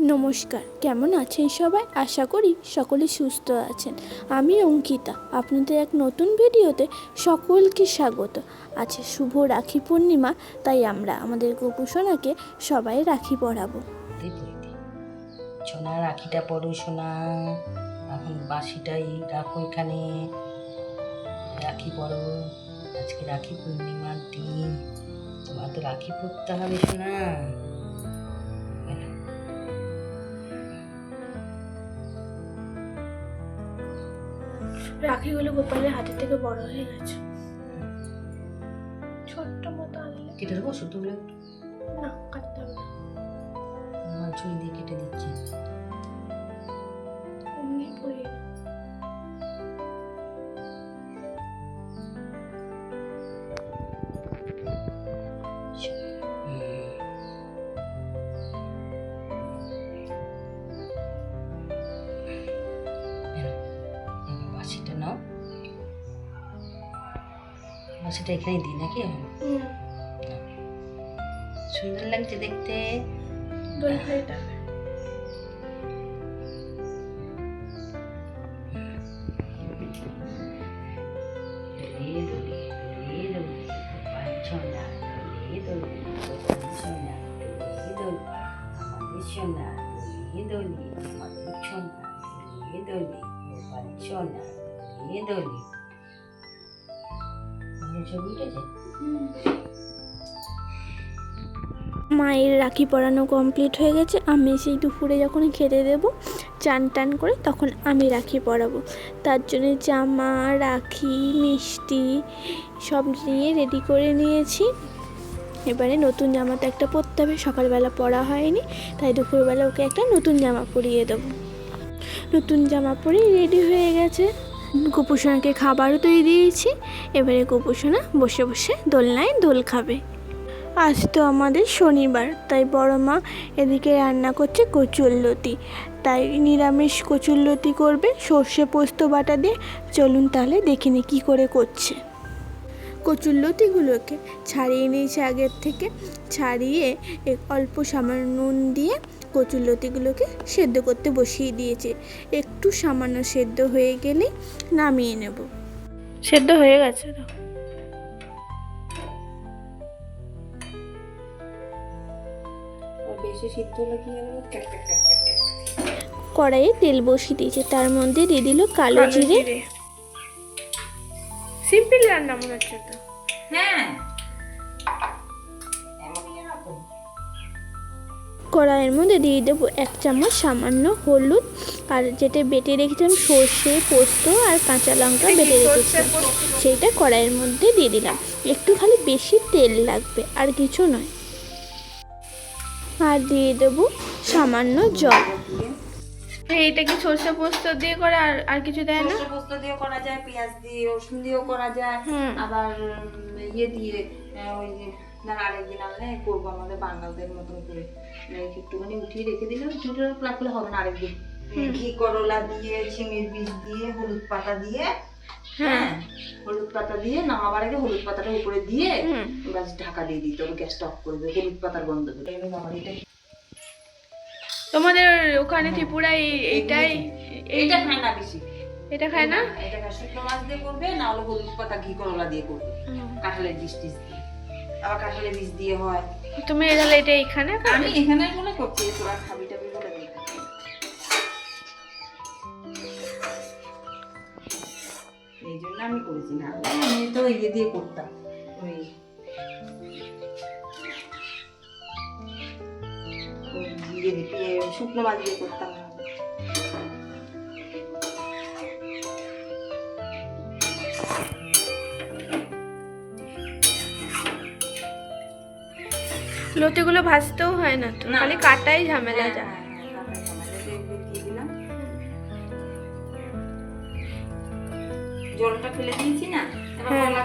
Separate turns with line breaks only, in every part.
নমস্কার, কেমন আছেন সবাই? আশা করি সকলে সুস্থ আছেন। আমি অঙ্কিতা, আপনাদের এক নতুন ভিডিওতে সকলকে স্বাগত। আছে শুভ রাখি পূর্ণিমা, তাই আমরা আমাদের গোপুসোনাকে সবাই রাখি
দে সোনা, রাখিটা পড়ো সোনা। এখন বাসিটাই রাখো এখানে। রাখি পড়ো আজকে রাখি পূর্ণিমার দিন। তোমার তো রাখি পড়তে হবে সোনা।
রাখিগুলো গোপালের হাতের থেকে বড় হয়ে গেছে। ছোট্ট মতো আনলে?
কেটে দেবো? শুধু
না কাটতে হবে না।
ছুরি দিয়ে কেটে দিচ্ছি। বাসিটা এখানে দিই নাকি
হুম,
সুন্দর লাগছে দেখতে
দই খাই টাকা
দোলে দোলে দোলে দোলে গোপাল সোনা দোলে দোলে গোপাল সোনা দোলে দোলে
মায়ের রাখি পরানো কমপ্লিট হয়ে গেছে। আমি সেই দুপুরে যখন খেতে দেব, চান টান করে তখন আমি রাখি পরাবো। তার জন্য জামা, রাখি, মিষ্টি সব নিয়ে রেডি করে নিয়েছি। এবারে নতুন জামা তো একটা পরতে হবে। সকালবেলা পরা হয়নি, তাই দুপুরবেলা ওকে একটা নতুন জামা পরিয়ে দেবো। নতুন জামা পরে রেডি হয়ে গেছে। গোপুসোনাকে খাবারও তৈরি দিয়েছি। এবারে কুপুসোনা বসে বসে দোলনায় দোল খাবে। আজ তো আমাদের শনিবার, তাই বড় মা এদিকে রান্না করছে কচুরলতি তাই নিরামিষ কচুরলতি করবে, সর্ষে পোস্ত বাটা দিয়ে। চলুন তাহলে দেখে নি কী করে করছে। কচুরলতিগুলোকে ছাড়িয়ে নিয়েছে আগের থেকে। ছাড়িয়ে অল্প সামান্য নুন দিয়ে কচুরলতিগুলোকে সেদ্ধ করতে বসিয়ে দিয়েছে। একটু সামান্য সেদ্ধ হয়ে গেলে নামিয়ে নেব। সেদ্ধ হয়ে গেছে তো।
বেশি সিদ্ধ
কড়াইয়ে তেল বসিয়ে দিয়েছে। তার মধ্যে দিয়ে দিল কালো জিরে। সিম্পল রান্না মনে হচ্ছে তো
হ্যাঁ।
কড়াইয়ের মধ্যে দিয়ে দেবো এক চামচ সামান্য হলুদ আর যেটা বেটে রেখেছিলাম সর্ষে পোস্ত আর কাঁচা লঙ্কা বেটে রেখেছিলাম। সেইটা কড়াইয়ের মধ্যে দিয়ে দিলাম। একটু খালি বেশি তেল লাগবে আর কিছু নয়। আর দিয়ে দেবো সামান্য জল। এইটা কি সর্ষে পোস্ত দিয়ে করে আর আর কিছু দেয় না?
সর্ষে পোস্ত দিয়েও করা যায় পেঁয়াজ দিয়ে রসুন দিয়েও করা যায় আবার ইয়ে দিয়ে ওই যে না আরেকদিন আনলে করব আমাদের বাঙালদের মতন করে। একটুখানি উঠিয়ে রেখে রাখলে হবে না আরেকদিন। ঘি করলা দিয়ে ঝিঙের বীজ দিয়ে হলুদ পাতা দিয়ে হ্যাঁ। হলুদ পাতা দিয়ে নামাবার আগে হলুদ পাতাটা উপরে দিয়ে ব্যাস ঢাকা দিয়ে দিতে হবে গ্যাসটা অফ করে দেবে হলুদ পাতার গন্ধ এটা
তোমাদের ওখানে ত্রিপুরায় এইটাই
এইটা খায় না বেশি।
এটা খায় না?
এটা খায় শুকনো মাছ দিয়ে করবে না হলে হলুদ পাতা ঘি করলা দিয়ে করবে। কাঁঠালের বীজ টিজ দিয়ে। আবার কাঁঠালের বীজ দিয়ে হয়।
তুমি তাহলে এটা এখানে
আমি এখানে মনে করছি তোরা খাবি টাবি বলে। এই জন্য আমি করেছি না। আমি তো ইয়ে দিয়ে করতাম। ওই ওই দিয়ে পেঁয়ে- শুকনো মাছ দিয়ে করতাম
লতিগুলো ভাজতেও হয় না তো। খালি কাটাই ঝামেলা
হ্যাঁ, হ্যাঁ, হ্যাঁ। জলটা ফেলে দিয়েছি
হ্যাঁ।
যায় না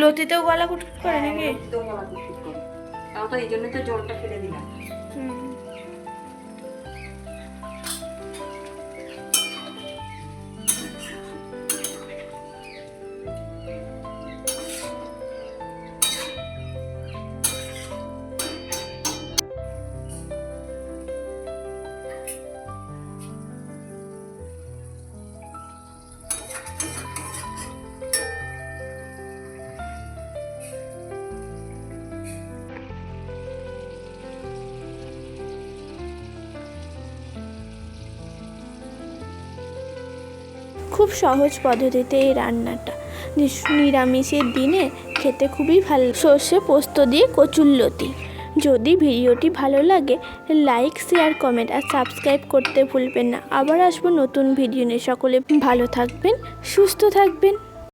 লতিতেও গলা কুটকুট করে নাকি
তাও এই জন্যই তো জলটা ফেলে দিলাম।
খুব সহজ পদ্ধতিতে এই রান্নাটা। নিরামিষের দিনে খেতে খুবই ভালো সর্ষে পোস্ত দিয়ে কচুল্লতি যদি ভিডিওটি ভালো লাগে, লাইক, শেয়ার, কমেন্ট আর সাবস্ক্রাইব করতে ভুলবেন না। আবার আসব নতুন ভিডিও নিয়ে। সকলে ভালো থাকবেন, সুস্থ থাকবেন।